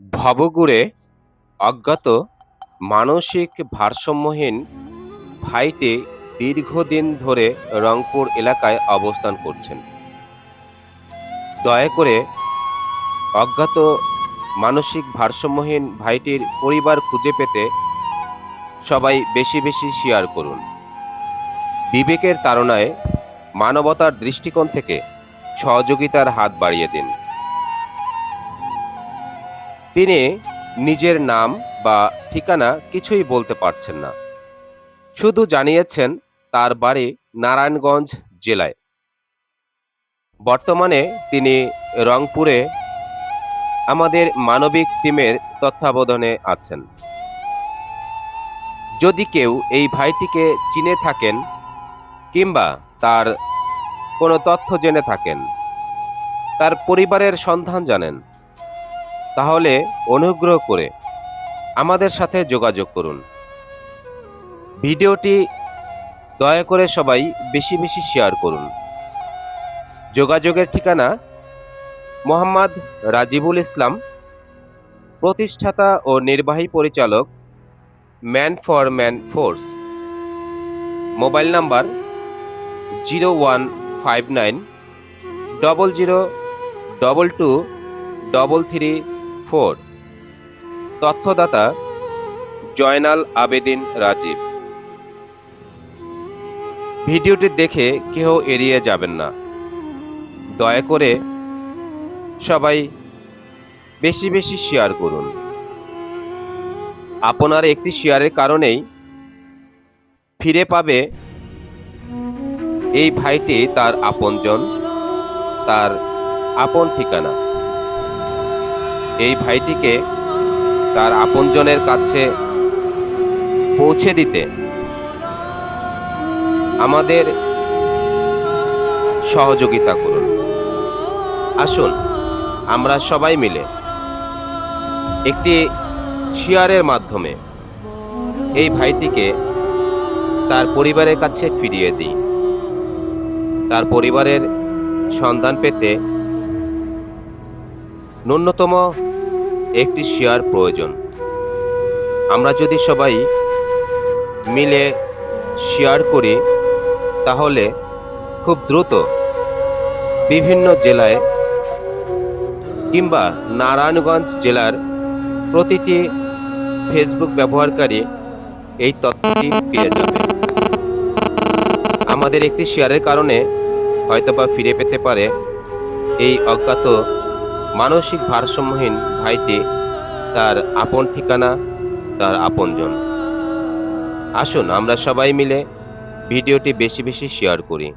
ভবঘুরে অজ্ঞাত মানসিক ভারসাম্যহীন ভাইটি দীর্ঘদিন ধরে রংপুর এলাকায় অবস্থান করছেন। দয়া করে অজ্ঞাত মানসিক ভারসাম্যহীন ভাইটির পরিবার খুঁজে পেতে সবাই বেশি বেশি শেয়ার করুন। বিবেকের তাড়নায় মানবতার দৃষ্টিকোণ থেকে সহযোগিতার হাত বাড়িয়ে দিন। তিনি নিজের নাম বা ঠিকানা কিছুই বলতে পারছেন না। শুধু জানিয়েছেন তার বাড়ি নারায়ণগঞ্জ জেলায়। বর্তমানে তিনি রংপুরে আমাদের মানবিক টিমের তত্ত্বাবধানে আছেন। যদি কেউ এই ভাইটিকে চিনে থাকেন কিংবা তার কোনো তথ্য জেনে থাকেন, তার পরিবারের সন্ধান জানেন। তাহলে অনুগ্রহ করে আমাদের সাথে যোগাযোগ করুন। ভিডিওটি দয়া করে সবাই বেশি বেশি শেয়ার করুন। যোগাযোগের ঠিকানা মোহাম্মদ রাজিবুল ইসলাম, প্রতিষ্ঠাতা ও নির্বাহী পরিচালক man for man force. Mobile number zero one five nine double zero double two double three four. তথ্যদাতা Joynal Abedin Rajib. ভিডিওটি দেখে কেউ এড়িয়ে যাবেন না। দয়া করে সবাই বেশি বেশি শেয়ার করুন। আপনার একটি শেয়ারের কারণেই ফিরে পাবে এই ভাইটি, তার আপনজন, তার আপন ঠিকানা। এই ভাইটিকে তার আপনজনের কাছে পৌঁছে দিতে। আমাদের সহযোগিতা করুন। আসুন, আমরা সবাই মিলে একটি শেয়ারের মাধ্যমে এই ভাইটিকে তার পরিবারের কাছে ফিরিয়ে দিই। তার পরিবারের সন্ধান পেতে ন্যূনতম একটি শেয়ার প্রয়োজন। আমরা যদি সবাই মিলে শেয়ার করি, তাহলে খুব দ্রুত বিভিন্ন জেলায় কিংবা নারায়ণগঞ্জ জেলার প্রতিটি ফেসবুক ব্যবহারকারী এই তথ্যটি পেয়ে যাবে। আমাদের একটি শেয়ারের কারণে হয়তোবা ফিরে পেতে পারে এই অজ্ঞাত মানসিক ভারসাম্যহীন ভাইটি তার আপন ঠিকানা, তার আপনজন। আসুন আমরা সবাই মিলে ভিডিওটি বেশি বেশি শেয়ার করি।